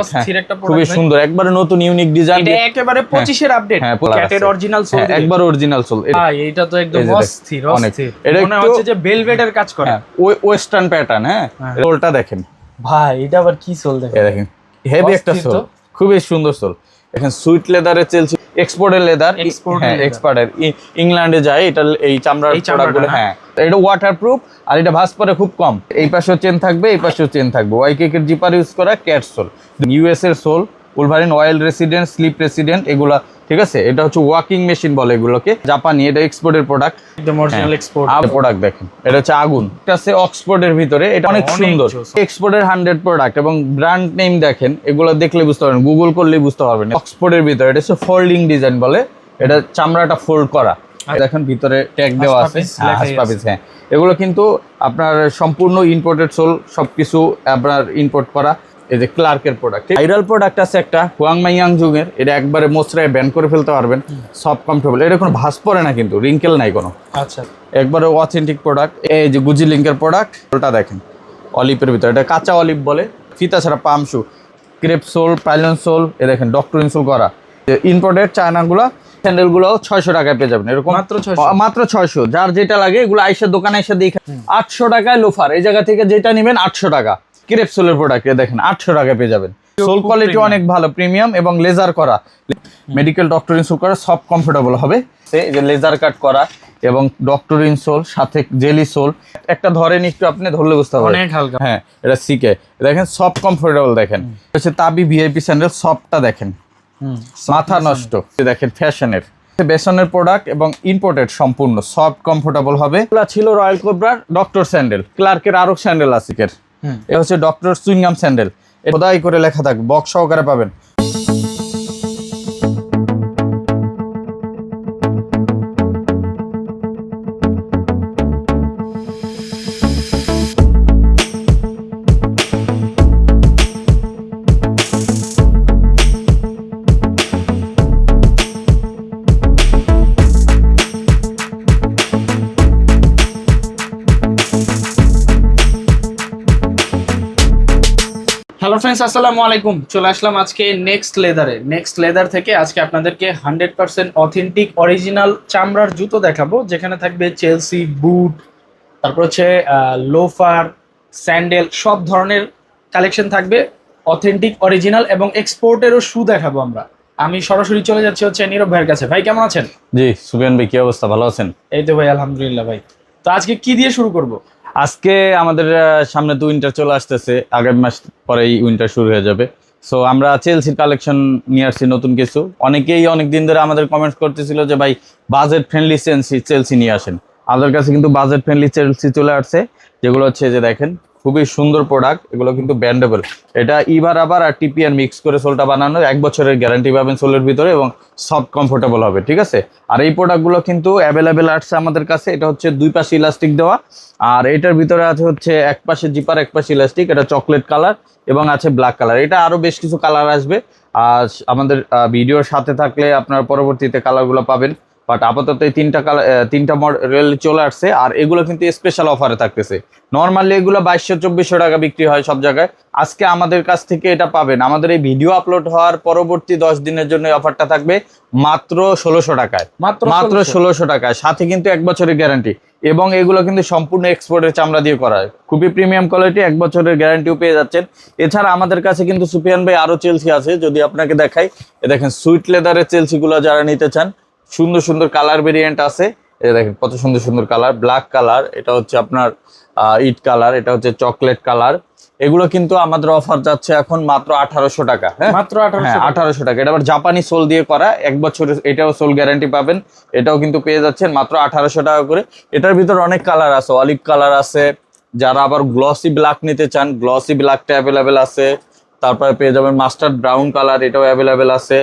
অস্থির খুবই সুন্দর। একবারে নতুন ইউনিক ডিজাইন এটা একেবারে 25 এর আপডেট হ্যাঁ, ক্যাটের অরিজিনাল সোল হ্যাঁ, একবার অরিজিনাল সোল ভাই এটা তো একদম অস্থির অস্থির। মনে হচ্ছে যে ভেলভেটের কাজ করে। ওই ওয়েস্টার্ন প্যাটার্ন হ্যাঁ? হ্যাঁ। সোলটা দেখেন। ভাই এটা আবার কি সোল দেখেন? দেখেন হেভি একটা সোল খুবই সুন্দর সোল এখন সুইট লেদারের চেলছি এক্সপোর্টের লেদার হ্যাঁ এক্সপার্টের ইংল্যান্ডে যায় এটা এই চামড়ার প্রোডাক্টগুলো হ্যাঁ। এটা ওয়াটারপ্রুফ আর এটা ভাস পরে খুব কম। এই পাশেও চেন থাকবে এই পাশেও চেন থাকবে। ওয়াই কেকের জিপার ইউজ করা ক্যাট সোল ইউএস এর sole Wolverine oil resistant slip resistant এগুলা ঠিক আছে? এটা হচ্ছে ওয়াকিং মেশিন বলে এগুলোকে। জাপানি এটা এক্সপোর্টের প্রোডাক্ট একদম অরিজিনাল এক্সপোর্ট প্রোডাক্ট দেখেন এটা হচ্ছে আগুন। এটা আছে অক্সফোর্ডের ভিতরে এটা অনেক সুন্দর। এক্সপোর্টের হান্ড্রেড প্রোডাক্ট এবং ব্র্যান্ড নেম দেখেন এগুলো দেখলে বুঝতে পারবেন গুগল করলেই বুঝতে পারবেন। অক্সফোর্ডের ভিতরে এটা হচ্ছে ফোল্ডিং ডিজাইন বলে এটা চামড়াটা ফোল্ড করা। দেখেন ভিতরে ট্যাগ দেওয়া আছে। হাসপাপিস হ্যাঁ, হাসপাপিস, হ্যাঁ। এগুলো কিন্তু আপনার সম্পূর্ণ ইম্পোর্টেড সোল সবকিছু আপনার ইম্পোর্ট করা। এই যে ক্লার্কের প্রোডাক্ট ভাইরাল প্রোডাক্ট আছে একটা হুয়াংমাই ইয়াং যুগের এটা একবারে মোচড়ায় ব্যান করে ফেলতে পারবেন সব কমফোর্টেবল এটা কোনো ভাস পড়ে না কিন্তু রিঙ্কেল নাই কোনো। আচ্ছা। একবারে অথেন্টিক প্রোডাক্ট এই যে গুজি লিঙ্কের প্রোডাক্ট ওটা দেখেন অলিভের ভিতরে। এটা কাঁচা অলিভ বলে ফিতা ছাড়া pump shoe crepe sole pylon sole এ দেখেন ডক্টর ইনসোল করা। ইম্পোর্টেড চায়নাগুলো স্যান্ডেলগুলো ছয়শো টাকায় পেয়ে যাবেন এরকম। মাত্র 600? মাত্র ছয়শো। যার যেটা লাগে এগুলো আইসা দোকানে এসে দেখে আটশো টাকায় লোফার এই জায়গা থেকে যেটা নেবেন আটশো টাকা। ক্রেপ সোলের প্রোডাক্ট দেখেন আটশো টাকায় পেয়ে যাবেন। সোল কোয়ালিটি অনেক ভালো প্রিমিয়াম এবং লেজার করা। মেডিকেল ডক্টর ইনসোল করা সব কমফোর্টেবল হবে। যে লেজার কাট করা এবং ডক্টর ইনসোল সাথে জেলি সোল একটা ধরেন একটু আপনি ধরলে বুঝতে পারবেন। অনেক হালকা। হ্যাঁ এটা সিকে দেখেন সব কমফোর্টেবল দেখেন। হচ্ছে তাবি ভিআইপি স্যান্ডেল সবটা দেখেন। মাথা নষ্ট। দেখেন ফ্যাশনের। বেসনের প্রোডাক্ট এবং ইম্পোর্টেড সম্পূর্ণ সব কমফোর্টেবল হবে। ছিল রয়্যাল কোবরার ডক্টর স্যান্ডেল ক্লার্কের আরও স্যান্ডেল আছে এর। হুম। এ হচ্ছে ডক্টর সুইংগাম স্যান্ডেল খোদাই করে লেখা থাকবে বক্স সহকারে পাবেন হ্যালো ফ্রেন্ডস আসসালামু আলাইকুম। চলে আসলাম আজকে নেক্সট লেদারে নেক্সট লেদার থেকে আজকে আপনাদেরকে হান্ড্রেড পার্সেন্ট অথেন্টিক অরিজিনাল চামড়ার জুতো দেখাবো যেখানে থাকবে চেলসি বুট তারপর হচ্ছে লোফার স্যান্ডেল সব ধরনের কালেকশন থাকবে অথেন্টিক অরিজিনাল এবং এক্সপোর্টেরও শু দেখাবো আমরা। আমি সরাসরি চলে যাচ্ছি হচ্ছে নীরব ভাইয়ের কাছে। ভাই কেমন আছেন? জি সুবেন ভাই কি অবস্থা? ভালো আছেন? এই তো ভাই আলহামদুলিল্লাহ ভাই। তো আজকে কি দিয়ে শুরু করব? আজকে আমাদের সামনে তো উইন্টার চলে আসতেছে। আগামী মাস পরেই উইন্টার শুরু হয়ে যাবে। সো আমরা চেলসির কালেকশন নিয়ে আসছি নতুন কিছু। অনেকেই অনেক দিন ধরে আমাদের কমেন্টস করতেছিল যে, ভাই বাজেট ফ্রেন্ডলি চেলসি চেলসি নিয়ে আসেন। আমাদের কাছে কিন্তু বাজেট ফ্রেন্ডলি চেলসি চলে আসছে, যেগুলো হচ্ছে যে দেখেন খুবই সুন্দর প্রোডাক্ট এগুলো কিন্তু ব্যান্ডেবল এটা ইবার আবার আর টিপিআর মিক্স করে সোলটা বানানো, এক বছরের গ্যারান্টি পাবেন সোলের ভিতরে এবং সফট কমফোর্টেবল হবে, ঠিক আছে? আর এই প্রোডাক্টগুলো কিন্তু অ্যাভেলেবেল আসছে আমাদের কাছে, এটা হচ্ছে দুই পাশে ইলাস্টিক দেওয়া, আর এটার ভিতরে আছে হচ্ছে এক পাশে জিপার এক পাশে ইলাস্টিক এটা চকলেট কালার এবং আছে ব্ল্যাক কালার এটা আরও বেশ কিছু কালার আসবে, আর আমাদের ভিডিওর সাথে থাকলে আপনার পরবর্তীতে কালারগুলো পাবেন। বাট আপাতত এই তিনটা কালার তিনটা মডেল চলে আসছে আর এগুলো কিন্তু স্পেশাল অফারে থাকতেছে। নর্মালি এগুলো বাইশশো চব্বিশশো টাকা বিক্রি হয় সব জায়গায়। আজকে আমাদের কাছ থেকে এটা পাবেন। আমাদের এই ভিডিও আপলোড হওয়ার পরবর্তী দশ দিনের জন্য অফারটা থাকবে মাত্র ষোলোশো টাকায়। মাত্র মাত্র ষোলোশো। টাকায়। সাথে কিন্তু এক বছরের গ্যারান্টি এবং এগুলো কিন্তু সম্পূর্ণ এক্সপোর্টের চামড়া দিয়ে করা হয়। খুবই প্রিমিয়াম কোয়ালিটি এক বছরের গ্যারান্টিও পেয়ে যাচ্ছেন। এছাড়া আমাদের কাছে কিন্তু সুফিয়ান ভাই আরও চেলসি আছে যদি আপনাকে দেখাই। দেখেন সুইট লেদারের চেলসি গুলো যারা নিতে চান সুন্দর সুন্দর কালার ভেরিয়েন্ট আছে। এই দেখেন কত সুন্দর সুন্দর কালার ব্ল্যাক কালার এটা হচ্ছে আপনার ইট কালার এটা হচ্ছে চকলেট কালার এগুলো কিন্তু আমাদের অফার যাচ্ছে এখন মাত্র আঠারোশো টাকা হ্যাঁ? মাত্র আঠারোশো হ্যাঁ আঠারোশো টাকা। এটা আবার জাপানি সোল দিয়ে করা এক বছরের এটাও সোল গ্যারান্টি পাবেন। এটাও কিন্তু পেয়ে যাচ্ছেন মাত্র আঠারোশো টাকা করে। এটার ভিতর অনেক কালার আছে অলিভ কালার আছে। যারা আবার গ্লসি ব্ল্যাক নিতে চান গ্লসি ব্ল্যাকটা অ্যাভেলেবেল আছে। তারপরে পেয়ে যাবেন মাস্টার্ড ব্রাউন কালার এটাও অ্যাভেলেবেল আছে।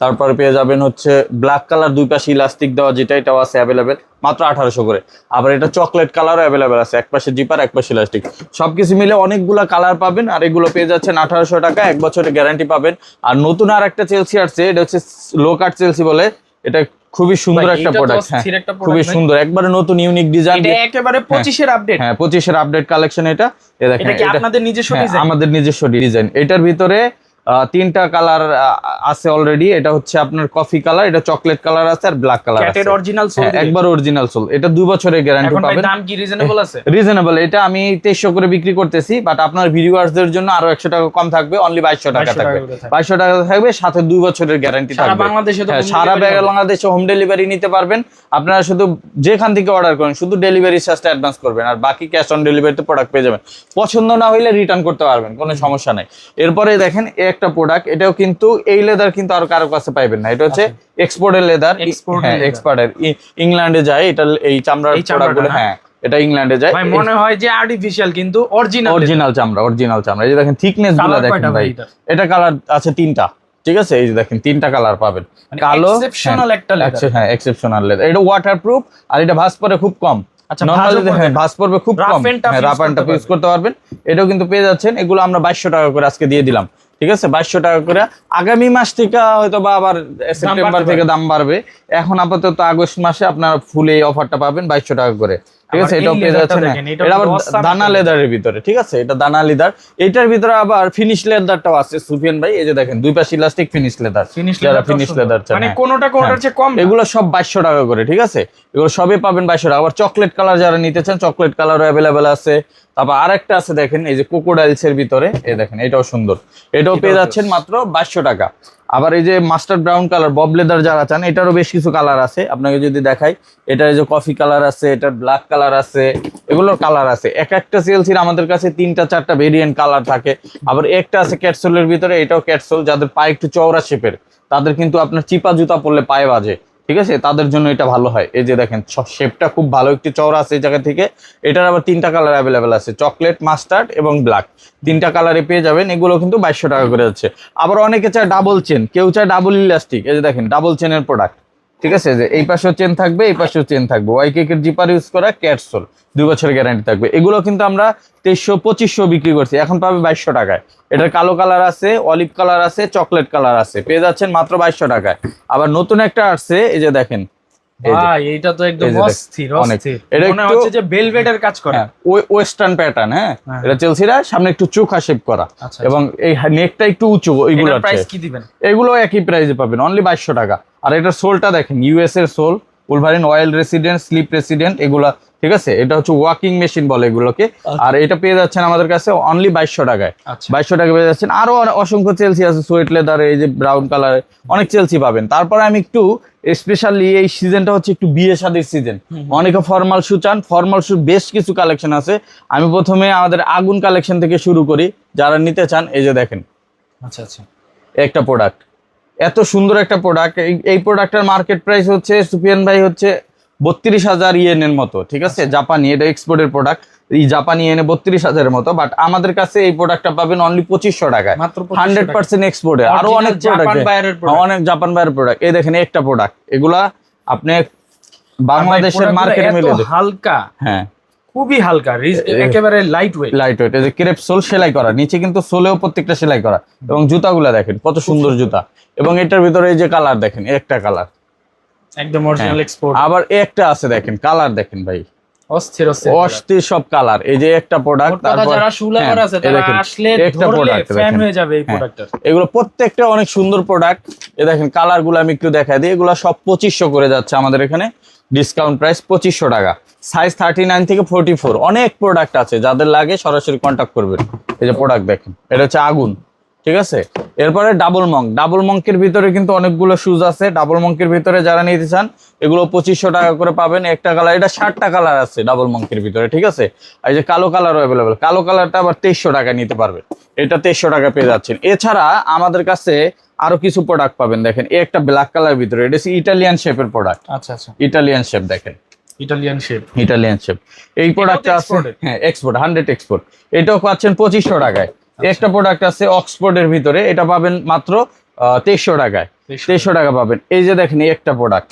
তারপরে পেয়ে যাবেন হচ্ছে ব্ল্যাক কালার দুই পাশে ইলাস্টিক দেওয়া যেটা এটাও আছে অ্যাভেলেবেল মাত্র আঠারোশো করে। আবার এটা চকলেট কালারও অ্যাভেলেবেল আছে এক পাশে জিপার এক পাশে ইলাস্টিক সবকিছু মিলে অনেকগুলো কালার পাবেন আর এগুলো পেয়ে যাচ্ছেন আঠারোশো টাকা এক বছরের গ্যারান্টি পাবেন। আর নতুন আর একটা চেলসি আসছে এটা হচ্ছে লো কাট চেলসি বলে এটা খুবই সুন্দর একটা প্রোডাক্ট হ্যাঁ। খুবই সুন্দর একবারে নতুন ইউনিক ডিজাইন এটা একেবারে পঁচিশের আপডেট হ্যাঁ পঁচিশের আপডেট কালেকশন এটা। এ দেখেন এটা কি আপনাদের নিজস্ব হ্যাঁ, ডিজাইন আমাদের নিজস্ব ডিজাইন এটার ভিতরে তিনটা কালার আছে অলরেডি এটা হচ্ছে আপনার কফি কালার এটা চকলেট কালার আছে আর ব্ল্যাক কালার আছে। ক্যাটের অরিজিনাল সোল একবার অরিজিনাল সোল এটা দুই বছরের গ্যারান্টি এখন পাবেন। দাম কি রিজনেবল আছে? রিজনেবল এটা আমি তেইশশো করে বিক্রি করতেছি বাট আপনার ভিডিওয়ার্সদের জন্য আরও একশো টাকা কম থাকবে অনলি বাইশশো টাকা 2200 টাকা থাকবে। করে থাকবে। বাইশশো টাকা থাকবে সাথে দুই বছরের গ্যারান্টি থাকবে। সারা বাংলাদেশে তো হ্যাঁ, সারা বাংলাদেশে হোম ডেলিভারি নিতে পারবেন। আপনারা শুধু যেখান থেকে অর্ডার করেন শুধু ডেলিভারি চার্জটা অ্যাডভান্স করবেন আর বাকি ক্যাশ অন ডেলিভারিতে প্রোডাক্ট পেয়ে যাবেন। পছন্দ না হইলে রিটার্ন করতে পারবেন কোনো সমস্যা নাই। এরপরে দেখেন এই একটা প্রোডাক্ট এটাও কিন্তু এই লেদার কিন্তু আর কারও কাছে পাইবেন না। এটা হচ্ছে এক্সপোর্টের লেদার হ্যাঁ। এক্সপার্টের ইংল্যান্ডে যায় এটা এই চামড়ার প্রোডাক্টগুলো হ্যাঁ। এটা ইংল্যান্ডে যায়। ভাই মনে হয় যে আর্টিফিশিয়াল কিন্তু অরিজিনাল অরিজিনাল চামড়া অরিজিনাল চামড়া। এই যে দেখেন থিকনেসগুলো দেখেন ভাই। এটা কালার আছে তিনটা ঠিক আছে? এই যে দেখেন তিনটা কালার পাবেন। কালো এক্সেপশনাল একটা হ্যাঁ, লেদার হ্যাঁ এক্সেপশনাল লেদার এটা ওয়াটারপ্রুফ আর এটা ভাঁজ পরে খুব কম। আচ্ছা, নরমালি হ্যাঁ। পড়বে খুব কম। হ্যাঁ রাফ করতে টাফ ইউজ করতে পারবেন। এটাও কিন্তু পেয়ে যাচ্ছেন। এগুলো আমরা বাইশশো টাকা করে আজকে দিয়ে দিলাম। ঠিক আছে? বাইশশো টাকা করে। আগামী মাস থেকে হয়তো বা আবার সেপ্টেম্বর থেকে দাম বাড়বে। এখন আপাতত আগস্ট মাসে আপনার ফুল এই অফারটা পাবেন বাইশশো টাকা করে। ঠিক আছে এটাও পেয়ে যাচ্ছেন এটা এটা আবার দানা লেদারের ভিতরে ঠিক আছে? এটা দানা লেদার এটার ভিতরে আবার ফিনিশ লেদারটাও আছে সুফিয়ান ভাই। এই যে দেখেন দুই পাশে ইলাস্টিক ফিনিশ লেদার যারা ফিনিশ লেদার চান মানে হ্যাঁ। কোনোটা কোনোটার হ্যাঁ। চেয়ে কম এগুলো সব বাইশশো টাকা করে ঠিক আছে? এগুলো সবই পাবেন বাইশশো টাকা। আবার চকলেট কালার যারা নিতে চান চকলেট কালার অ্যাভেলেবেল আছে। তারপর আরেকটা আছে দেখেন এই যে কোকোডাইলস এর ভিতরে এই দেখেন এটাও সুন্দর। এটাও পেয়ে যাচ্ছেন মাত্র বাইশশো টাকা। আবার এই যে মাস্টার ব্রাউন কালার, বব লেদার যারা চান, এটারও বেশ কিছু কালার আছে। আপনাকে যদি দেখাই, এটার যে কফি কালার আছে, এটার ব্ল্যাক কালার আছে, এগুলোর কালার আছে। এক একটা সিএলসির আমাদের কাছে তিনটা, চারটা ভেরিয়েন্ট কালার থাকে। আবার একটা আছে ক্যাটসোলের ভিতরে, এটাও ক্যাটসোল, যাদের পায়ে একটু চওড়া শেপের তাদের কিন্তু আপনার চিপা জুতা পরলে পায়ে বাজে। ঠিক আছে? তাদের জন্য এটা ভালো হয়। এই যে দেখেন শেপটা খুব ভালো একটি চওড়া আছে এই জায়গা থেকে। এটার আবার তিনটা কালার অ্যাভেলেবেল আছে চকলেট মাস্টার্ড এবং ব্ল্যাক তিনটা কালারে পেয়ে যাবেন, এগুলো কিন্তু বাইশশো টাকা করে যাচ্ছে। আবার অনেকে চায় ডাবল চেন কেউ চায় ডাবল ইলাস্টিক এই যে দেখেন ডাবল চেনের প্রোডাক্ট ঠিক আছে? যে এই পাশেও চেন থাকবে, এই পাশেও চেন থাকবে। ওয়াই কেকের জিপার ইউজ করা ক্যাটসোল দুই বছরের গ্যারান্টি থাকবে। এগুলো কিন্তু আমরা তেইশশো, পঁচিশশো বিক্রি করছি। এখন পাবে বাইশশো টাকায়। এটার কালো কালার আছে অলিভ কালার আছে চকলেট কালার আছে। পেয়ে যাচ্ছেন মাত্র বাইশশো টাকায়। আবার নতুন একটা আসছে, এই যে দেখেন ভাই এটা তো একদম এই যে দেখ, অস্থির অস্থির। মনে হচ্ছে যে বেলভেটের কাজ করে। হ্যাঁ ওই ওয়েস্টার্ন প্যাটার্ন হ্যাঁ? হ্যাঁ। এটা চেলসিরা সামনে একটু চোখা শেপ করা। আচ্ছা, এবং এই নেকটা একটু উঁচু ওইগুলো প্রাইস কি দিবেন? এগুলো একই প্রাইসে পাবেন অনলি টাকা। আর এটার সোলটা দেখেন ইউএস এর sole Wolverine oil resistant slip resistant এগুলা ঠিক আছে? এটা হচ্ছে ওয়াকিং মেশিন বলে এগুলোকে। আর এটা পেয়ে যাচ্ছেন আমাদের কাছে অনলি বাইশশো টাকায়। আচ্ছা। বাইশশো টাকা পেয়ে যাচ্ছেন। আরও অসংখ্য চেলসি আছে সোয়েট লেদার এই যে ব্রাউন কালার অনেক চেলসি পাবেন। তারপরে আমি একটু স্পেশালি এই সিজনটা হচ্ছে একটু বিয়ে শাদির সিজন অনেকে ফর্মাল শু চান ফর্মাল শু বেশ কিছু কালেকশন আছে। আমি প্রথমে আমাদের আগুন কালেকশন থেকে শুরু করি যারা নিতে চান এই যে দেখেন। আচ্ছা আচ্ছা। একটা প্রোডাক্ট এত সুন্দর একটা প্রোডাক্ট এই প্রোডাক্টের মার্কেট প্রাইস হচ্ছে সুপিয়ান ভাই হচ্ছে বত্রিশ হাজার ইয়েনের মতো ঠিক আছে? জাপানি এটা এক্সপোর্টের প্রোডাক্ট এই জাপানি ইয়েনে বত্রিশ হাজারের মতো বাট আমাদের কাছে এই প্রোডাক্টটা পাবেন অনলি পঁচিশশো টাকায়। মাত্র হান্ড্রেড পার্সেন্ট এক্সপোর্টে আরও অনেক বাইরের অনেক জাপান বাইরের প্রোডাক্ট এই দেখেন একটা প্রোডাক্ট এগুলা আপনি বাংলাদেশের মার্কেটে মিলে। হালকা। হ্যাঁ। খুবই হালকা একেবারে লাইট ওয়েট লাইট ওয়েট এই যে ক্রেপ সোল সেলাই করা। নিচে কিন্তু সোলেও প্রত্যেকটা সেলাই করা। এবং জুতাগুলা দেখেন কত সুন্দর জুতা। এবং এটার ভিতরে এই যে কালার দেখেন একটা কালার একদম অরিজিনাল হ্যাঁ। এক্সপোর্ট আবার একটা আছে দেখেন কালার দেখেন ভাই। অস্থির অস্থির অস্থির সব কালার এই যে একটা প্রোডাক্ট কথা যারা শুলাবার আছে তারা আসলে একটা প্রোডাক্ট ফ্যান হয়ে যাবে এই প্রোডাক্টটার এগুলো প্রত্যেকটা অনেক সুন্দর প্রোডাক্ট এ দেখেন কালারগুলো আমি একটু দেখাই দিই। এগুলো সব পঁচিশশো করে যাচ্ছে আমাদের এখানে। ডিসকাউন্ট প্রাইস পঁচিশশো টাকা। সাইজ থার্টি নাইন থেকে ফোর্টি ফোর অনেক প্রোডাক্ট আছে যাদের লাগে সরাসরি কন্ট্যাক্ট করবেন। এই যে প্রোডাক্ট দেখেন এটা হচ্ছে আগুন। ঠিক আছে? এরপরে ডাবল মঙ্ক ডাবল মঙ্কের ভিতরে কিন্তু অনেকগুলো শুজ আছে। ডাবল মঙ্কের ভিতরে যারা নিতে চান এগুলো পঁচিশশো টাকা করে পাবেন। একটা কালার এটা ষাটটা কালার আছে ডাবল মঙ্কের ভিতরে ঠিক আছে? এই যে কালো কালারও অ্যাভেলেবেল কালো কালারটা আবার তেইশশো টাকা নিতে পারবেন। এটা তেইশশো টাকা পেয়ে যাচ্ছেন। এছাড়া আমাদের কাছে আরও কিছু প্রোডাক্ট পাবেন দেখেন। এই একটা ব্ল্যাক কালার ভিতরে এটা হচ্ছে ইটালিয়ান শেপের প্রোডাক্ট আচ্ছা আচ্ছা। ইটালিয়ান শেপ দেখেন। ইটালিয়ান শেপ ইটালিয়ান শেপ এই প্রোডাক্টটা আছে? হ্যাঁ এক্সপোর্ট হান্ড্রেড এক্সপোর্ট এটাও পাচ্ছেন পঁচিশশো টাকায়। একটা প্রোডাক্ট আছে অক্সফোর্ডের ভিতরে এটা পাবেন মাত্র তেইশশো টাকায়। 2300 তেইশশো টাকা পাবেন। এই যে দেখেন একটা প্রোডাক্ট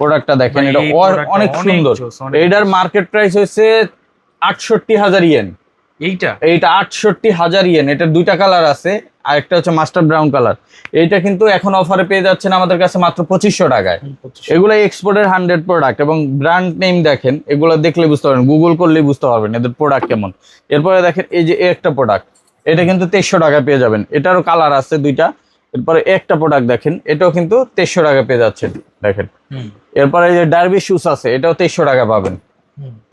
প্রোডাক্টটা দেখেন এটা এই অ- product টা অনেক সুন্দর। এটার মার্কেট প্রাইস হচ্ছে আটষট্টি হাজার ইয়েন এইটা? এইটা আটষট্টি হাজার ইয়েন এটার দুইটা কালার আছে আর একটা হচ্ছে মাস্টার ব্রাউন কালার এইটা কিন্তু এখন অফারে পেয়ে যাচ্ছেন আমাদের কাছে মাত্র পঁচিশশো টাকায়। এগুলো এক্সপোর্টের হান্ড্রেড প্রোডাক্ট এবং ব্র্যান্ড নেম দেখেন এগুলো দেখলে বুঝতে পারবেন গুগল করলেই বুঝতে পারবেন এদের প্রোডাক্ট কেমন। এরপরে দেখেন এই যে একটা প্রোডাক্ট এটা কিন্তু তেইশশো টাকা পেয়ে যাবেন। এটারও কালার আছে দুইটা। এরপরে একটা প্রোডাক্ট দেখেন এটাও কিন্তু তেইশশো টাকা পেয়ে যাচ্ছেন দেখেন। এরপরে এই যে ডার্বি শুজ আছে এটাও তেইশশো টাকা পাবেন।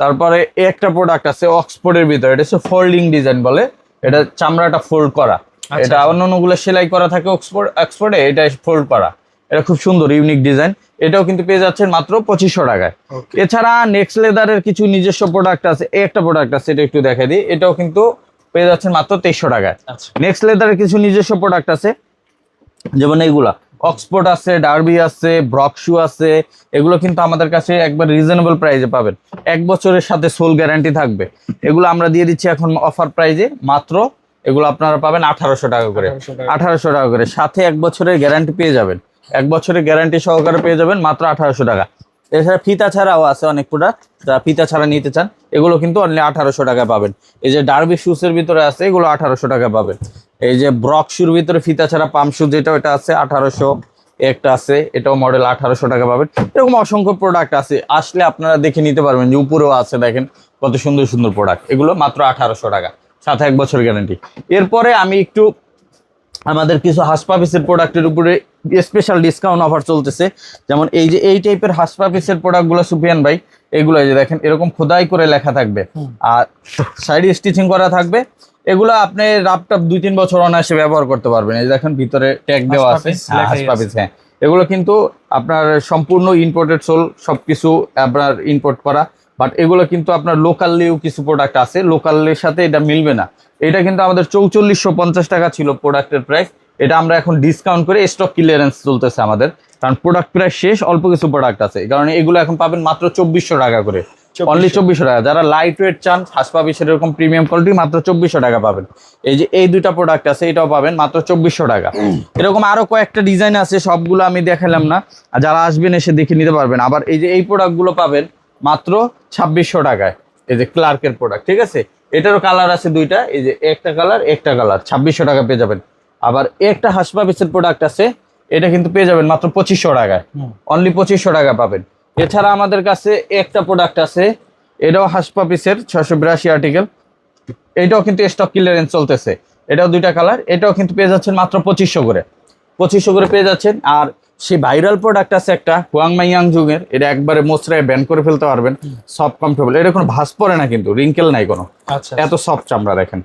তারপরে একটা প্রোডাক্ট আছে অক্সফোর্ডের ভিতরে এটা হচ্ছে ফোল্ডিং ডিজাইন বলে। এটা চামড়াটা ফোল্ড করা। এটা অন্যগুলো সেলাই করা থাকে অক্সফোর্ড অক্সফোর্ডে এটা ফোল্ড করা। এটা খুব সুন্দর ইউনিক ডিজাইন এটাও কিন্তু পেয়ে যাচ্ছেন মাত্র পঁচিশশো টাকায়। এছাড়া নেক্সট লেদারের কিছু নিজস্ব প্রোডাক্ট আছে একটা প্রোডাক্ট আছে এটা একটু দেখে দিই। এটাও কিন্তু পেয়ে যাচ্ছেন মাত্র তেইশশো টাকায়। আচ্ছা। নেক্সট লেদারের কিছু নিজস্ব প্রোডাক্ট আছে। যেমন এইগুলা। অক্সফোর্ড আছে ডার্বি আছে ব্রকশু আছে এগুলো কিন্তু আমাদের কাছে একবার রিজনেবল প্রাইসে পাবেন। এক বছরের সাথে সোল গ্যারান্টি থাকবে। এগুলো আমরা দিয়ে দিচ্ছি এখন অফার প্রাইজে মাত্র এগুলো আপনারা পাবেন আঠারোশো টাকা করে। আঠারোশো টাকা। করে। সাথে এক বছরের গ্যারান্টি পেয়ে যাবেন। এক বছরের গ্যারান্টি সহকারে পেয়ে যাবেন মাত্র আঠারোশো টাকা। এছাড়া ফিতা ছাড়াও আছে অনেক প্রোডাক্ট যারা ফিতা ছাড়া নিতে চান, এগুলো কিন্তু অনলি আঠারোশো টাকা পাবেন। এই যে ডার্বি শুসের ভিতরে আছে, এগুলো আঠারোশো টাকা পাবেন। এই যে ব্রক শুর ভিতরে ফিতা ছাড়া পাম্প শু যেটা, ওটা আছে আঠারোশো, একটা আছে, এটাও মডেল আঠারোশো টাকা পাবেন। এরকম অসংখ্য প্রোডাক্ট আছে, আসলে আপনারা দেখে নিতে পারবেন যে উপরেও আছে, দেখেন কত সুন্দর সুন্দর প্রোডাক্ট এগুলো মাত্র আঠারোশো টাকা, সাথে এক বছর গ্যারান্টি এরপরে আমি একটু আমাদের কিছু হাসপাপিসের প্রোডাক্টের উপরে স্পেশাল ডিসকাউন্ট অফার চলতেছে। যেমন এই যে এই টাইপের হাসপাপিসের প্রোডাক্টগুলো সুফিয়ান ভাই এগুলো যে দেখেন এরকম খোদাই করে লেখা থাকবে। আর সাইডে স্টিচিং করা থাকবে। এগুলো আপনি রাপটাপ দুই তিন বছর অনায়াসে ব্যবহার করতে পারবেন। এই দেখেন ভিতরে ট্যাগ দেওয়া আছে। হাসপাপিস হ্যাঁ, হ্যাঁ। এগুলো কিন্তু আপনার সম্পূর্ণ ইম্পোর্টেড সোল সবকিছু আপনার ইম্পোর্ট করা। বাট এগুলো কিন্তু আপনার লোকালিও কিছু প্রোডাক্ট আছে। লোকালের সাথে এটা মিলবে না। এটা কিন্তু আমাদের চৌচল্লিশশো পঞ্চাশ টাকা ছিল প্রোডাক্টের প্রাইস এটা আমরা এখন ডিসকাউন্ট করে স্টক ক্লিয়ারেন্স চলতেছে আমাদের। কারণ প্রোডাক্ট প্রায় শেষ অল্প কিছু প্রোডাক্ট আছে। কারণে এগুলো এখন পাবেন মাত্র চব্বিশশো টাকা করে। অনলি চব্বিশশো টাকা। যারা লাইট ওয়েট চান হাসপাবিসের এরকম প্রিমিয়াম কোয়ালিটি মাত্র চব্বিশশো টাকা পাবেন। এই যে এই দুইটা প্রোডাক্ট আছে এটাও পাবেন মাত্র চব্বিশশো টাকা। এরকম আরও কয়েকটা ডিজাইন আছে সবগুলো আমি দেখালাম না। আর যারা আসবেন এসে দেখে নিতে পারবেন। আবার এই যে এই প্রোডাক্টগুলো পাবেন মাত্র ছাব্বিশশো টাকায়। এই যে ক্লার্কের প্রোডাক্ট ঠিক আছে? এটারও কালার আছে দুইটা। এই যে একটা কালার একটা কালার ছাব্বিশশো টাকা পেয়ে যাবেন। আবার একটা হাসপাবিসের প্রোডাক্ট আছে এটা কিন্তু পেয়ে যাবেন মাত্র পঁচিশশো টাকায়। অনলি পঁচিশশো টাকা পাবেন। এছাড়া আমাদের কাছে একটা প্রোডাক্ট আছে এটাও হাসপাপিসের ছশো বিরাশি আর্টিকেল এটাও কিন্তু স্টক ক্লিয়ারেন্স চলতেছে। এটাও দুইটা কালার এটাও কিন্তু পেয়ে যাচ্ছেন মাত্র পঁচিশশো করে। পঁচিশশো করে পেয়ে যাচ্ছেন আর সেই ভাইরাল প্রোডাক্ট আছে একটা হুয়াং মাইয়াং যুগের এটা একবারে মোচড়ায় ব্যান করে ফেলতে পারবেন সফট কমফোর্টেবল এটা কোনো ভাস পড়ে না কিন্তু রিঙ্কেল নাই কোনো। আচ্ছা এত সফট চামড়া দেখেন।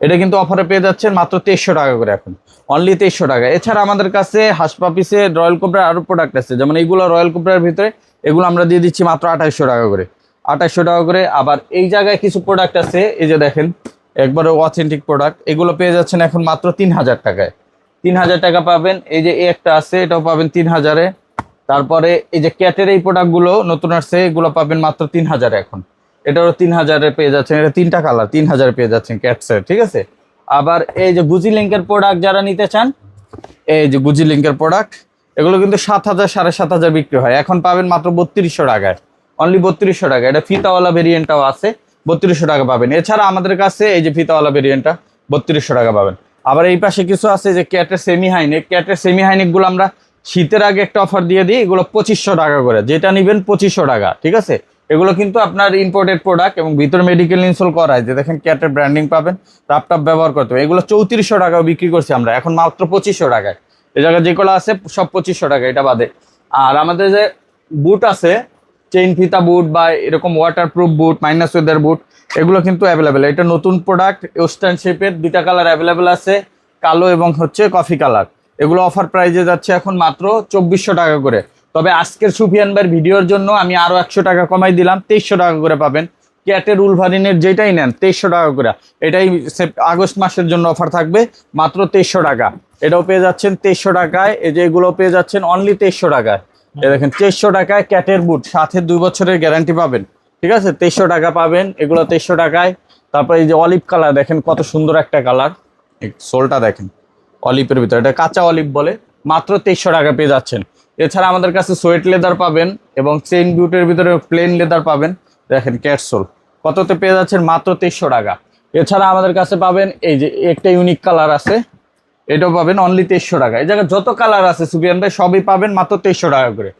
এটা কিন্তু অফারে পেয়ে যাচ্ছেন মাত্র তেইশশো টাকা করে এখন। অনলি তেইশশো টাকা। এছাড়া আমাদের কাছে হাসপাপিসে রয়্যাল কোবরার আরও প্রোডাক্ট আছে। যেমন এইগুলো রয়্যাল কোবরার ভিতরে এগুলো আমরা দিয়ে দিচ্ছি মাত্র আঠাইশশো টাকা করে। আঠাইশশো টাকা করে। আবার এই জায়গায় কিছু প্রোডাক্ট আছে, এই যে দেখেন, একবারে অথেন্টিক প্রোডাক্ট এগুলো পেয়ে যাচ্ছেন এখন মাত্র তিন হাজার টাকায়। তিন হাজার টাকা পাবেন। এই যে একটা আছে, এটাও পাবেন তিন হাজারে। তারপরে এই যে ক্যাটের এই প্রোডাক্টগুলো নতুন আসছে, এগুলো পাবেন মাত্র তিন হাজারে এখন। এটারও তিন হাজারে পেয়ে যাচ্ছেন। এটা তিনটা কালার, তিন হাজার পেয়ে যাচ্ছেন ক্যাটসের ঠিক আছে? আবার এই যে গুজি লিঙ্কের প্রোডাক্ট যারা নিতে চান, এই যে গুজি লিঙ্কের প্রোডাক্ট এগুলো কিন্তু সাত হাজার, সাড়ে সাত হাজার বিক্রি হয়। এখন পাবেন মাত্র বত্রিশশো টাকায়। অনলি বত্রিশশো টাকা। এটা ফিতাওয়ালা ভেরিয়েন্টটাও আছে, বত্রিশশো টাকা পাবেন। এছাড়া আমাদের কাছে এই যে ফিতাওয়ালা ভেরিয়েন্টটা বত্রিশশো টাকা পাবেন। আবার এই পাশে কিছু আছে যে ক্যাটের সেমি হাইনেক ক্যাটের সেমি হাইনেকগুলো আমরা শীতের আগে একটা অফার দিয়ে দিই, এগুলো পঁচিশশো টাকা করে। যেটা নেবেন পঁচিশশো টাকা, ঠিক আছে? এগুলো কিন্তু আপনার ইম্পোর্টেড প্রোডাক্ট এবং ভিতরে মেডিকেল ইনস্টল করা যে দেখেন ক্যাটের ব্র্যান্ডিং পাবেন ল্যাপটপ ব্যবহার করতে হবে। এগুলো চৌত্রিশশো টাকাও বিক্রি করছি আমরা, এখন মাত্র পঁচিশশো টাকায়। এ জায়গায় যেগুলো আছে, সব পঁচিশশো টাকা, এটা বাদে। আর আমাদের যে বুট আছে চেইন ফিতা বুট বা এরকম waterproof boot minus weather boot এগুলো কিন্তু অ্যাভেলেবেল এটা নতুন প্রোডাক্ট ওয়েস্টার্ন শেপের দুইটা কালার অ্যাভেলেবেল আছে, কালো এবং হচ্ছে কফি কালার এগুলো অফার প্রাইজে যাচ্ছে এখন মাত্র চব্বিশশো টাকা করে। তবে আজকের সুফিয়ান ভাইয়ের ভিডিওর জন্য আমি আরও একশো টাকা কমাই দিলাম, তেইশশো টাকা করে পাবেন। ক্যাটের উলভারিনের যেটাই নেন, তেইশশো টাকা করে। এটাই আগস্ট মাসের জন্য অফার থাকবে, মাত্র তেইশশো টাকা। এটাও পেয়ে যাচ্ছেন তেইশশো টাকায়। এই যে এগুলো পেয়ে যাচ্ছেন অনলি তেইশশো টাকায়। এ দেখেন, তেইশশো টাকায় ক্যাটের বুট সাথে দুই বছরের গ্যারান্টি পাবেন। ঠিক আছে? তেইশশো টাকা পাবেন, এগুলো তেইশশো টাকায়। তারপর এই যে অলিভ কালার দেখেন কত সুন্দর একটা কালার সোলটা দেখেন অলিভের ভিতরে। এটা কাঁচা অলিভ বলে, মাত্র তেইশশো টাকা পেয়ে যাচ্ছেন। এছাড়া আমাদের কাছে সোয়েট লেদার পাবেন এবং চেইন বুটের ভিতরে প্লেন লেদার পাবেন। দেখেন, ক্যাটসোল। কততে পেয়ে যাচ্ছেন? মাত্র তেইশশো টাকা। এছাড়া আমাদের কাছে পাবেন এই যে, একটা ইউনিক কালার আছে। এটাও পাবেন অনলি তেইশশো টাকা। এই জায়গায় যত কালার আছে সুবিয়ান ভাই, সবই পাবেন মাত্র তেইশশো টাকা করে।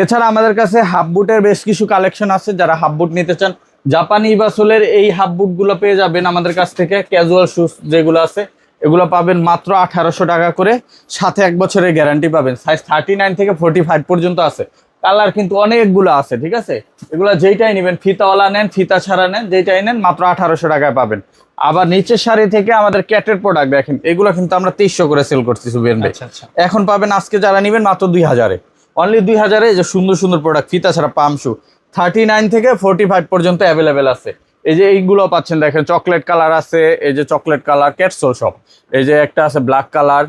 এছাড়া আমাদের কাছে হাফ বুটের বেশ কিছু কালেকশন আছে। যারা হাফ বুট নিতে চান, জাপানি বাসলের এই হাফ বুটগুলো পেয়ে যাবেন আমাদের কাছ থেকে। ক্যাজুয়াল শুজ যেগুলো আছে এগুলো পাবেন মাত্র আঠারোশো টাকা করে। সাথে এক বছরের গ্যারান্টি পাবেন। সাইজ থার্টি নাইন থেকে ফোর্টি ফাইভ পর্যন্ত আছে। কালার কিন্তু অনেকগুলো আছে ঠিক আছে? এগুলো যেইটাই নেবেন ফিতাওয়ালা নেন ফিতা ছাড়া নেন যেইটাই নেন মাত্র আঠারোশো টাকায় পাবেন। আবার নিচের শাড়ি থেকে আমাদের ক্যাটের প্রোডাক্ট দেখেন এগুলো কিন্তু আমরা তেইশশো করে সেল করছি সুবিয়ান ভাই আচ্ছা আচ্ছা। এখন পাবেন আজকে যারা নেবেন মাত্র দুই হাজারে। অনলি দুই হাজারে যে সুন্দর সুন্দর প্রোডাক্ট ফিতা ছাড়া পাম শু থার্টি নাইন থেকে ফোর্টি ফাইভ পর্যন্ত অ্যাভেলেবেল আছে। এই যে এইগুলো পাচ্ছেন দেখেন চকলেট কালার আছে এই যে চকলেট কালার ক্যাটসোল সব এই যে একটা আছে ব্ল্যাক কালার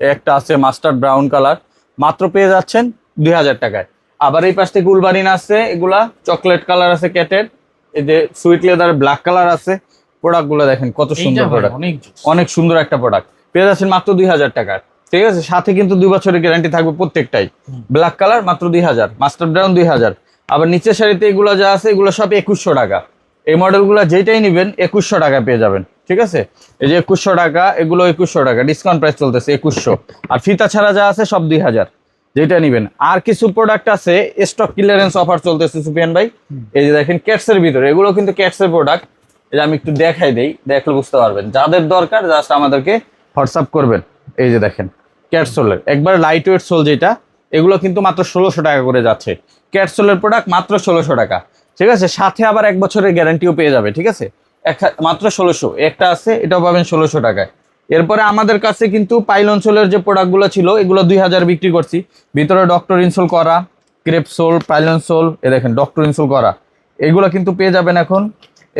একটা আছে মাস্টার্ড ব্রাউন কালার মাত্র পেয়ে যাচ্ছেন দুই হাজার টাকায়। আবার এই পাশ থেকে উলবারিন আছে এগুলা চকলেট কালার আছে ক্যাটের এই যে সুইট লেদার ব্ল্যাক কালার আছে। প্রোডাক্টগুলো দেখেন কত সুন্দর প্রোডাক্ট অনেক অনেক সুন্দর একটা প্রোডাক্ট পেয়ে যাচ্ছেন মাত্র দুই হাজার টাকার ঠিক আছে সাথে কিন্তু দুই বছরের গ্যারান্টি থাকবে প্রত্যেকটাই। ব্ল্যাক কালার মাত্র দুই হাজার মাস্টার ব্রাউন দুই হাজার। আবার নিচের শাড়িতে এগুলো যা আছে এগুলো সব একুশশো টাকা। এই মডেলগুলো যেটাই নেবেন, একুশশো টাকা পেয়ে যাবেন, ঠিক আছে? এই যে একুশশো টাকা, এগুলো একুশশো টাকা ডিসকাউন্ট প্রাইস চলতেছে একুশশো। আর ফিতা ছাড়া যা আছে সব দুই হাজার যেটা নেবেন। আর কিছু প্রোডাক্ট আছে স্টক ক্লিয়ারেন্স অফার চলতেছে সুপিয়ান ভাই। এই যে দেখেন ক্যাটসের ভিতরে, এগুলো কিন্তু ক্যাটসের প্রোডাক্ট যে আমি একটু দেখাই দেই, দেখলে বুঝতে পারবেন। যাদের দরকার জাস্ট আমাদেরকে হোয়াটসঅ্যাপ করবেন। এই যে দেখেন ক্যাটসোলের একবার লাইট ওয়েট সোল যেটা, এগুলো কিন্তু মাত্র ষোলোশো টাকা করে যাচ্ছে। ক্যাটসোলের প্রোডাক্ট মাত্র ষোলোশো টাকা। ঠিক আছে? সাথে আবার এক বছরের গ্যারান্টিও পেয়ে যাবে, ঠিক আছে? মাত্র ষোলোশো। একটা আছে, এটাও পাবেন ষোলোশো টাকায়। এরপরে আমাদের কাছে কিন্তু পাইল অঞ্চলের যে প্রোডাক্টগুলো ছিল, এগুলো দুই হাজার বিক্রি করছি। ভিতরে ডক্টর ইনসোল করা, ক্রেপ সোল, পাইলন সোল, এ দেখেন, ডক্টর ইনসোল করা। এগুলো কিন্তু পেয়ে যাবেন এখন।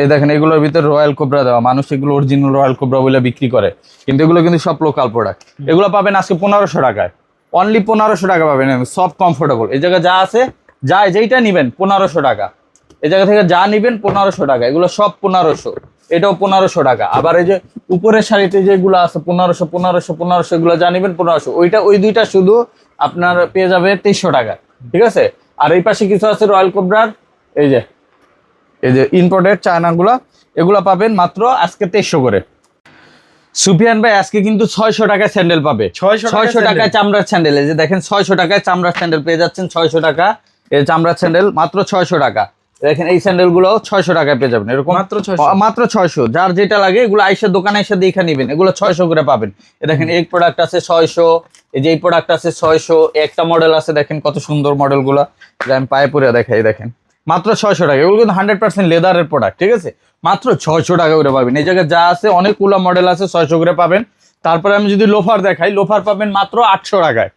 এ দেখেন, এগুলোর ভিতরে রয়্যাল কোবরা দেওয়া। মানুষ এগুলো অরিজিনাল রয়্যাল কোবরা বলে বিক্রি করে। কিন্তু এগুলো কিন্তু সব লোকাল প্রোডাক্ট এগুলো পাবেন আজকে পনেরোশো টাকায়। অনলি পনেরোশো টাকা পাবেন। সব কমফোর্টেবল এই জায়গায় যা আছে, যা যেইটা নিবেন, পনেরোশো টাকা। এই জায়গা থেকে যা নিবেন পনেরোশো টাকা এগুলো সব পনেরোশো এটাও পনেরোশো টাকা। আবার এই যে উপরের শাড়িতে যেগুলো আছে পনেরোশো পনেরোশো পনেরোশো এগুলো যা নিবেন পনেরোশো ওইটা ওই দুইটা শুধু আপনার পেয়ে যাবে তেইশশো টাকা ঠিক আছে? আর এই পাশে কিছু আছে রয়্যাল কোবরার এই যে এই যে ইম্পোর্টেড চায়নাগুলা এগুলো পাবেন মাত্র আজকে তেইশশো করে। সুফিয়ান ভাই আজকে কিন্তু ছয়শো টাকায় স্যান্ডেল পাবে। 600 টাকায় ছয়শো টাকায় চামড়ার স্যান্ডেল এই যে দেখেন ছয়শো টাকায় চামড়ার স্যান্ডেল পেয়ে যাচ্ছেন ছয়শো টাকা। এই চামড়ার স্যান্ডেল মাত্র ছয়শো টাকা। দেখেন এই স্যান্ডেলগুলো ছয়শো টাকায় পেয়ে যাবেন এরকম? মাত্র 600 মাত্র ছয়শো। যার যেটা লাগে এগুলো আইসা দোকানে এসে দেখে নিবেন। এগুলো ছয়শো করে পাবেন। এ দেখেন এই প্রোডাক্ট আছে ছয়শো এই যে এই প্রোডাক্ট আছে ছয়শো একটা মডেল আছে দেখেন কত সুন্দর মডেলগুলা যা আমি পায়ে পরে দেখাই দেখেন। মাত্র ছয়শো টাকা। এগুলো কিন্তু হান্ড্রেড পার্সেন্ট লেদারের প্রোডাক্ট ঠিক আছে? মাত্র ছয়শো টাকা করে পাবেন। এই জায়গায় যা আছে অনেকগুলো মডেল আছে ছয়শো করে পাবেন। তারপরে আমি যদি লোফার দেখাই লোফার পাবেন মাত্র আটশো টাকায়।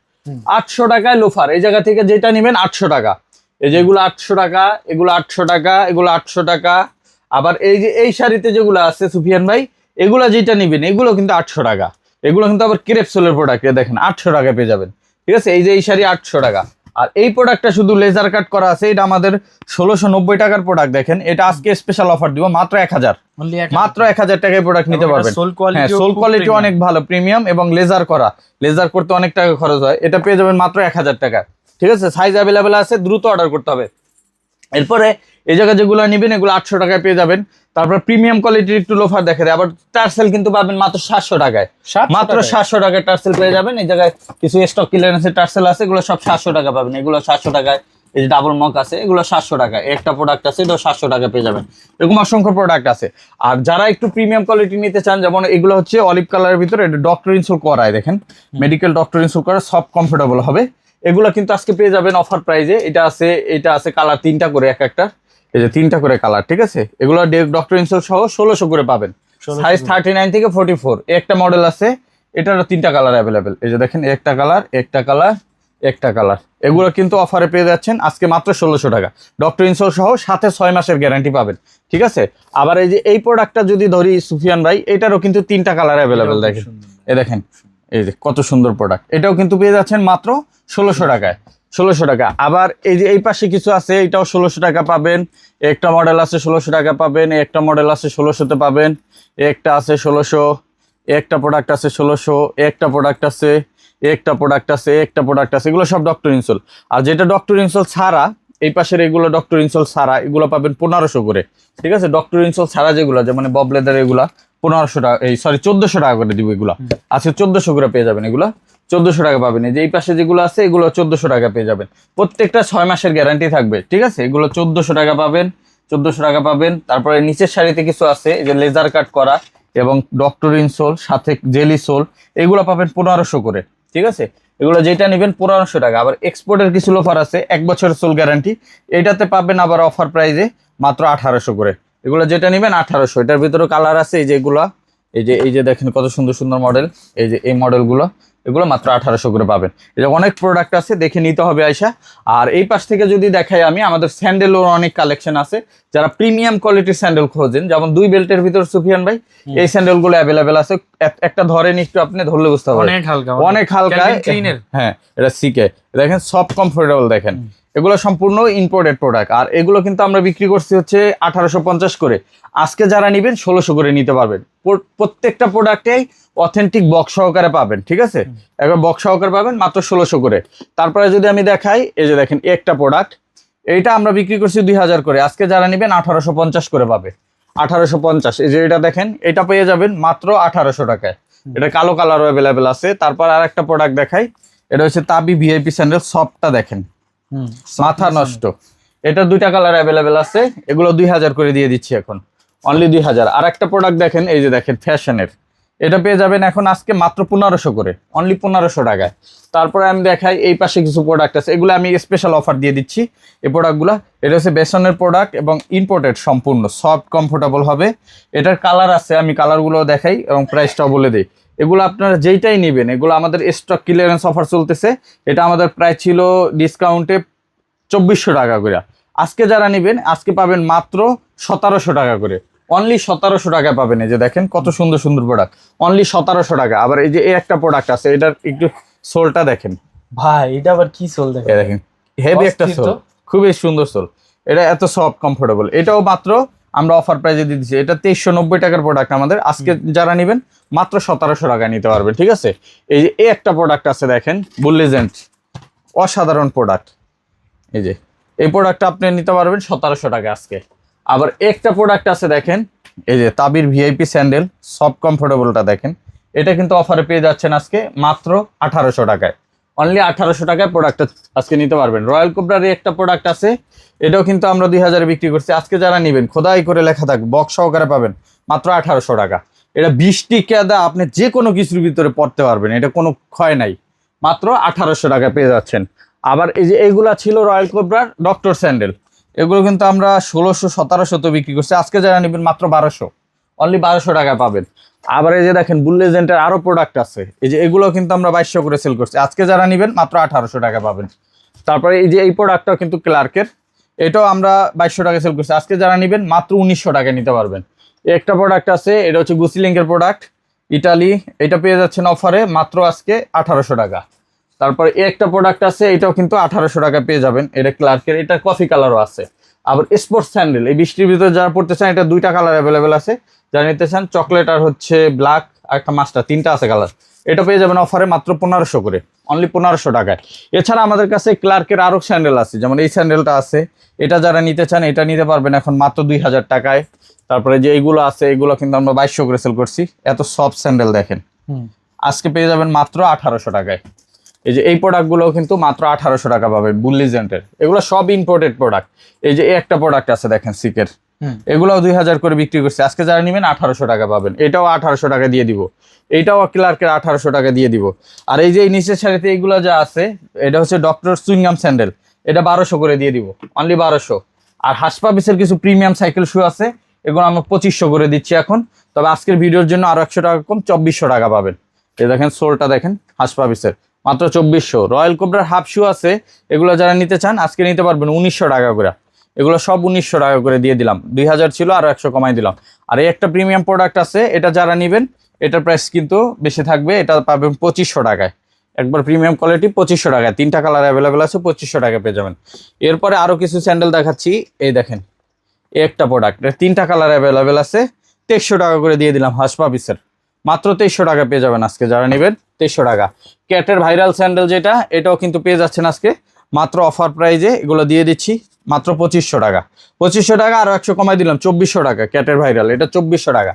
আটশো টাকায় লোফার এই জায়গা থেকে যেটা নেবেন আটশো টাকা। এই যে এগুলো আটশো টাকা এগুলো আটশো টাকা এগুলো আটশো টাকা। আবার এই যে এই শাড়িতে যেগুলো আছে সুফিয়ান ভাই এগুলো যেটা নিবেন এগুলো কিন্তু আটশো টাকা। এগুলো কিন্তু আবার ক্রেপসোলের প্রোডাক্ট দেখেন আটশো টাকা পেয়ে যাবেন। ঠিক আছে? এই যে এই শাড়ি আটশো টাকা। আর এই প্রোডাক্টটা শুধু লেজার কাট করা আছে এটা আমাদের ষোলোশো নব্বই টাকার প্রোডাক্ট দেখেন। এটা আজকে স্পেশাল অফার দিব মাত্র এক হাজার। মাত্র এক হাজার টাকায় প্রোডাক্ট নিতে পারবেন। হ্যাঁ সোল কোয়ালিটি অনেক ভালো প্রিমিয়াম এবং লেজার করা। লেজার করতে অনেক টাকা খরচ হয়। এটা পেয়ে যাবেন মাত্র এক হাজার টাকা ঠিক আছে? সাইজ অ্যাভেলেবেল আছে দ্রুত অর্ডার করতে হবে। এরপরে এই জায়গায় যেগুলো নেবেন এগুলো আটশো টাকায় পেয়ে যাবেন। তারপর প্রিমিয়াম কোয়ালিটির একটু লোফার দেখে দেয়। আবার টার্সেল কিন্তু পাবেন মাত্র সাতশো টাকায়। মাত্র সাতশো টাকায় টার্সেল পেয়ে যাবেন। এই জায়গায় কিছু স্টক ক্লিয়ারেন্সের টার্সেল আছে এগুলো সব সাতশো টাকা পাবেন। এগুলো সাতশো টাকায় এই যে ডাবল মক আছে এগুলো সাতশো টাকা একটা প্রোডাক্ট আছে এটাও সাতশো টাকা পেয়ে যাবেন। এরকম অসংখ্য প্রোডাক্ট আছে। আর যারা একটু প্রিমিয়াম কোয়ালিটি নিতে চান যেমন এগুলো হচ্ছে অলিভ কালারের ভিতরে এটা ডক্টর ইনসুল করায় দেখেন। মেডিকেল ডক্টর ইনসুল করা সব কমফোর্টেবল হবে। এগুলো কিন্তু আজকে পেয়ে যাবেন অফার প্রাইজে এটা আছে এটা আছে কালার তিনটা করে এক একটা। এই যে তিনটা করে কালার ঠিক আছে? এগুলো ডক্টর ইনসুল সহ ষোলোশো করে পাবেন। সাইজ থার্টি নাইন থেকে ফোর্টি ফোর একটা মডেল আছে এটারও তিনটা কালার অ্যাভেলেবেল এই যে দেখেন একটা কালার একটা কালার একটা কালার এগুলো কিন্তু অফারে পেয়ে যাচ্ছেন আজকে মাত্র ষোলোশো টাকা। ডক্টর ইনসোল সহ সাথে ছয় মাসের গ্যারান্টি পাবেন ঠিক আছে? আবার এই যে এই প্রোডাক্টটা যদি ধরি সুফিয়ান ভাই এটারও কিন্তু তিনটা কালার অ্যাভেলেবেল দেখেন। এ দেখেন এই যে, কত সুন্দর প্রোডাক্ট এটাও কিন্তু পেয়ে যাচ্ছেন মাত্র ষোলোশো টাকায়। ষোলোশো টাকা। আবার এই যে, এই পাশে কিছু আছে, এটাও ষোলোশো টাকা পাবেন। একটা মডেল আছে ষোলোশো টাকা পাবেন, একটা মডেল আছে ষোলোশোতে পাবেন, একটা আছে ষোলোশো, একটা প্রোডাক্ট আছে ষোলোশো, একটা প্রোডাক্ট আছে, একটা প্রোডাক্ট আছে, একটা প্রোডাক্ট আছে। এগুলো সব ডক্টর ইনসোল আর যেটা ডক্টর ইনসোল ছাড়া এই পাশের এগুলো ডক্টর ইনসোল ছাড়া এগুলো পাবেন পনেরোশো করে। ঠিক আছে? ডক্টর ইনসোল ছাড়া যেগুলো যে মানে বব লেদার এগুলা পনেরোশো টাকা এই সরি চোদ্দশো টাকা করে দিব এগুলো। আজকে চোদ্দশো করে পেয়ে যাবেন এগুলো। চোদ্দশো টাকা পাবেন। এই যে এই পাশে যেগুলো আছে এগুলো চোদ্দশো টাকা পেয়ে যাবেন। প্রত্যেকটা ছয় মাসের গ্যারান্টি থাকবে ঠিক আছে? এগুলো চোদ্দশো টাকা পাবেন চোদ্দশো টাকা পাবেন। তারপরে নিচের শাড়িতে কিছু আছে যে লেজার কাট করা এবং ডক্টর ইনসোল সাথে জেলি সোল এগুলো পাবেন পনেরোশো করে ঠিক আছে? এগুলো যেটা নেবেন পনেরোশো টাকা। আবার এক্সপোর্টের কিছু অফার আছে, এক বছরের সোল গ্যারান্টি এটাতে পাবেন আবার অফার প্রাইজে মাত্র আঠারোশো করে। এগুলো যেটা নেবেন আঠারোশো। এটার ভিতরে কালার আছে এই যেগুলো এই যে এই যে দেখেন কত সুন্দর সুন্দর মডেল এই যে, এই মডেলগুলো এগুলো মাত্র আঠারোশো করে পাবেন। যে অনেক প্রোডাক্ট আছে দেখে নিতে হবে আয়সা আর এই পাশ থেকে যদি দেখাই আমি আমাদের স্যান্ডেলও অনেক কালেকশন আছে। যারা প্রিমিয়াম কোয়ালিটির স্যান্ডেল খোঁজেন যেমন দুই বেল্টের ভিতর সুফিয়ান ভাই এই স্যান্ডেলগুলো অ্যাভেলেবেল আছে। একটা ধরেন একটু আপনি ধরলে বুঝতে পারবেন অনেক হালকা অনেক। হালকা। হ্যাঁ এটা সিকে দেখেন সব কমফোর্টেবল দেখেন। এগুলো সম্পূর্ণ ইম্পোর্টেড প্রোডাক্ট আর এগুলো কিন্তু আমরা বিক্রি করছি হচ্ছে আঠারোশো পঞ্চাশ করে। আজকে যারা নিবেন ষোলোশো করে নিতে পারবেন। প্রত্যেকটা প্রোডাক্টেই অথেন্টিক বক্স সহকারে পাবেন ঠিক আছে? একবার বক্স সহকারে পাবেন মাত্র ষোলোশো করে। তারপরে যদি আমি দেখাই এই যে দেখেন একটা প্রোডাক্ট এইটা আমরা বিক্রি করছি দুই হাজার করে। আজকে যারা নিবেন আঠারোশো পঞ্চাশ করে পাবে। আঠারোশো পঞ্চাশ এই যে এটা দেখেন এটা পেয়ে যাবেন মাত্র আঠারোশো টাকায়। এটা কালো কালার অ্যাভেলেবেল আছে। তারপর আর একটা প্রোডাক্ট দেখাই এটা হচ্ছে তাবি ভিআইপি স্যান্ডেল সবটা দেখেন। মাথা নষ্ট। এটা দুইটা কালার অ্যাভেলেবেল আছে। এগুলো দুই হাজার করে দিয়ে দিচ্ছি এখন। অনলি দুই হাজার। আর একটা প্রোডাক্ট দেখেন এই যে দেখেন ফ্যাশনের এটা পেয়ে যাবেন এখন আজকে মাত্র পনেরোশো করে অনলি পনেরোশো টাকায়। তারপরে আমি দেখাই এই পাশে কিছু প্রোডাক্ট আছে, এগুলো আমি স্পেশাল অফার দিয়ে দিচ্ছি। এই প্রোডাক্টগুলো এটা হচ্ছে বেসনের প্রোডাক্ট এবং ইম্পোর্টেড সম্পূর্ণ সফট কমফোর্টেবল হবে। এটার কালার আছে, আমি কালারগুলো দেখাই এবং প্রাইসটাও বলে দিই। এগুলো আপনারা যেইটাই নেবেন, এগুলো আমাদের স্টক ক্লিয়ারেন্স অফার চলতেছে। এটা আমাদের প্রায় ছিল ডিসকাউন্টে চব্বিশশো টাকা করে। আজকে যারা নেবেন, আজকে পাবেন মাত্র সতেরোশো টাকা করে। অনলি সতেরোশো টাকা পাবেন। এই যে দেখেন কত সুন্দর সুন্দর প্রোডাক্ট অনলি সতেরোশো টাকা। আবার এই যে একটা প্রোডাক্ট আছে এটার একটু সোলটা দেখেন। ভাই এটা আবার কি সোল দেখে দেখেন হেভি একটা সোল। খুবই সুন্দর সোল। এটা এত সফট কমফোর্টেবল এটাও মাত্র আমরা অফার প্রাইজে দিয়ে দিচ্ছি। এটা তেইশশো নব্বই টাকার প্রোডাক্ট আমাদের। আজকে যারা নেবেন মাত্র সতেরোশো টাকা নিতে পারবেন ঠিক আছে? এই যে এই একটা প্রোডাক্ট আছে দেখেন বুল্লিজেন্ট অসাধারণ প্রোডাক্ট এই যে এই প্রোডাক্টটা আপনি নিতে পারবেন সতেরোশো টাকা আজকে। আবার একটা প্রোডাক্ট আছে দেখেন, এই যে তাবির ভিআইপি স্যান্ডেল সব কমফোর্টেবলটা দেখেন। এটা কিন্তু অফারে পেয়ে যাচ্ছেন আজকে মাত্র আঠারোশো টাকায়। অনলি আঠারোশো টাকায় প্রোডাক্টটা আজকে নিতে পারবেন। রয়্যাল কোবরার একটা প্রোডাক্ট আছে, এটাও কিন্তু আমরা দুই হাজারে বিক্রি করছি। আজকে যারা নেবেন, খোদাই করে লেখা থাকবে বক্স সহকারে পাবেন, মাত্র আঠারোশো টাকা। এটা বৃষ্টি, কেদা, আপনি যে কোনো কিছুর ভিতরে পড়তে পারবেন, এটা কোনো ক্ষয় নাই। মাত্র আঠারোশো টাকা পেয়ে যাচ্ছেন। আবার এই যে এগুলা ছিল রয়্যাল কোবরার ডক্টর স্যান্ডেল এগুলো কিন্তু আমরা ষোলোশো, সতেরোশো তো বিক্রি করছি। আজকে যারা নেবেন মাত্র বারোশো। অনলি বারোশো টাকায় পাবেন। আবার এই যে দেখেন বুল্লেজেন্টের আরও প্রোডাক্ট আছে। এই যে এগুলো কিন্তু আমরা বাইশশো করে সেল করছি। আজকে যারা নেবেন মাত্র আঠারোশো টাকা পাবেন। তারপরে এই যে এই প্রোডাক্টটাও কিন্তু ক্লার্কের এটাও আমরা বাইশশো টাকা সেল করছি। আজকে যারা নেবেন মাত্র উনিশশো টাকা নিতে পারবেন। একটা প্রোডাক্ট আছে, এটা হচ্ছে গুসিলিঙ্কের প্রোডাক্ট ইটালি এটা পেয়ে যাচ্ছেন অফারে মাত্র আজকে আঠারোশো টাকা। তারপর এই একটা প্রোডাক্ট আছে এটাও কিন্তু আঠারোশো টাকা পেয়ে যাবেন। এটা ক্লার্কের এটা কফি কালারও আছে। আবার স্পোর্টস স্যান্ডেল এই বৃষ্টির ভিতরে যারা পড়তে চান এটা দুইটা কালার অ্যাভেলেবেল আছে। যারা নিতে চান চকলেট আর হচ্ছে ব্ল্যাক আর একটা মাস্টার তিনটা আছে কালার এটা পেয়ে যাবেন অফারে মাত্র পনেরোশো করে অনলি পনেরোশো টাকায়। এছাড়া আমাদের কাছে ক্লার্কের আরও স্যান্ডেল আছে যেমন এই স্যান্ডেলটা আছে। এটা যারা নিতে চান এটা নিতে পারবেন এখন মাত্র দুই হাজার টাকায়। তারপরে যে এইগুলো আছে এগুলো কিন্তু আমরা বাইশশো করে সেল করছি। এত সফট স্যান্ডেল দেখেন। আজকে পেয়ে যাবেন মাত্র আঠারোশো টাকায়। এই যে এই প্রোডাক্টগুলো কিন্তু মাত্র আঠারোশো টাকা পাবেন বুল্লিজেন্টের এগুলো সব ইম্পোর্টেড প্রোডাক্ট এই যে একটা প্রোডাক্ট আছে দেখেন সিকের হুম। এগুলোও দুই হাজার করে বিক্রি করছে। আজকে যারা নেবেন আঠারোশো টাকা পাবেন। এটাও আঠারোশো টাকা দিয়ে দিব। এইটাও ক্লার্কের আঠারোশো টাকা দিয়ে দিব। আর এই যে এই নিচের সারিতে এইগুলো যা আছে এটা হচ্ছে ডক্টর সুইংগাম স্যান্ডেল এটা বারোশো করে দিয়ে দিব। অনলি বারোশো। আর হাসপাবিসের কিছু প্রিমিয়াম সাইকেল শু আছে। এগুলো আমরা পঁচিশশো করে দিচ্ছি এখন। তবে আজকের ভিডিওর জন্য আরও একশো টাকা কম চব্বিশশো টাকা পাবেন। এই দেখেন সোলটা দেখেন হাসপাবিসের মাত্র চব্বিশশো। রয়্যাল কোবরার হাফ শু আছে, এগুলো যারা নিতে চান, আজকে নিতে পারবেন উনিশশো টাকা করে। এগুলো সব উনিশশো টাকা করে দিয়ে দিলাম। দুই হাজার ছিল আরও একশো কমাই দিলাম। আর এই একটা প্রিমিয়াম প্রোডাক্ট আছে, এটা যারা নেবেন, এটার প্রাইস কিন্তু বেশি থাকবে, এটা পাবেন পঁচিশশো টাকায়। একবার প্রিমিয়াম কোয়ালিটি পঁচিশশো টাকায়। তিনটা কালার অ্যাভেলেবেল আছে, পঁচিশশো টাকা পেয়ে যাবেন। এরপরে আরও কিছু স্যান্ডেল দেখাচ্ছি, এই দেখেন। একটা প্রোডাক্ট তিনটা কালার অ্যাভেলেবেল আছে, তেইশশো টাকা করে দিয়ে দিলাম হাসপাবিসের মাত্র তেইশশো টাকা পেয়ে যাবেন আজকে যারা নেবেন, তেইশশো টাকা। ক্যাটের ভাইরাল স্যান্ডেল যেটা, এটাও কিন্তু পেয়ে যাচ্ছেন আজকে। মাত্র অফার প্রাইজে এগুলো দিয়ে দিচ্ছি, মাত্র পঁচিশশো টাকা। পঁচিশশো টাকা আরও একশো কমাই দিলাম, চব্বিশশো টাকা ক্যাটের ভাইরাল, এটা চব্বিশশো টাকা।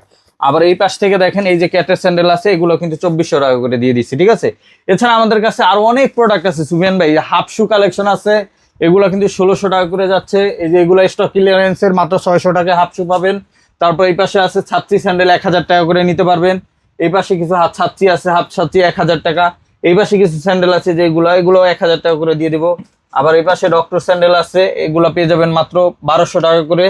আবার এই পাশ থেকে দেখেন, এই যে ক্যাটের স্যান্ডেল আছে, এগুলো কিন্তু চব্বিশশো টাকা করে দিয়ে দিচ্ছি, ঠিক আছে? এছাড়া আমাদের কাছে আরও অনেক প্রোডাক্ট আছে সুবিয়ান ভাই হাফ শু কালেকশন আছে, এগুলো কিন্তু ষোলোশো টাকা করে যাচ্ছে। এই যে এগুলো স্টক ক্লিয়ারেন্সের মাত্র ছয়শো টাকা হাফ শু পাবেন। তারপর এই পাশে আছে ছাত্রী স্যান্ডেল এক হাজার টাকা করে নিতে পারবেন। এই পাশে কিছু হাত ছাত্রী আছে হাফ ছাত্রী এক হাজার টাকা। এই পাশে কিছু স্যান্ডেল আছে যেগুলো এগুলো এক হাজার টাকা করে দিয়ে দিব। আবার এই পাশে ডক্টর স্যান্ডেল আছে, এগুলো পেয়ে যাবেন মাত্র বারোশো টাকা করে।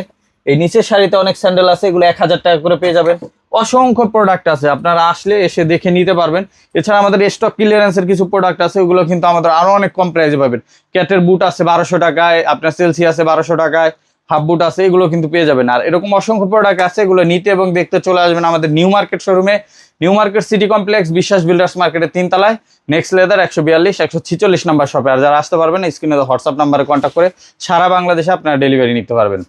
এই নিচের শাড়িতে অনেক স্যান্ডেল আছে, এগুলো এক হাজার টাকা করে পেয়ে যাবেন। অসংখ্য প্রোডাক্ট আছে, আপনারা আসলে এসে দেখে নিতে পারবেন। এছাড়া আমাদের স্টক ক্লিয়ারেন্সের কিছু প্রোডাক্ট আছে, ওগুলো কিন্তু আমাদের আরও অনেক কম প্রাইসে পাবেন। ক্যাটের বুট আছে বারোশো টাকায়, আপনার সেলসি আছে বারোশো টাকায় হাফ বুট আছে, এগুলো কিন্তু পেয়ে যাবেন। আর এরকম অসংখ্য প্রোডাক্ট আছে, এগুলো নিতে এবং দেখতে চলে আসবেন আমাদের নিউ মার্কেট শোরুমে new market city complex Biswas builders মার্কেটের তিনতলায় নেক্সট লেদার একশো বিয়াল্লিশ, একশো ছিচল্লিশ নাম্বার শপে আর যারা আসতে পারবেন স্ক্রিনে হোয়াটসঅ্যাপ নাম্বারে কন্ট্যাক্ট করে সারা বাংলাদেশে আপনারা ডেলিভারি নিতে পারবেন।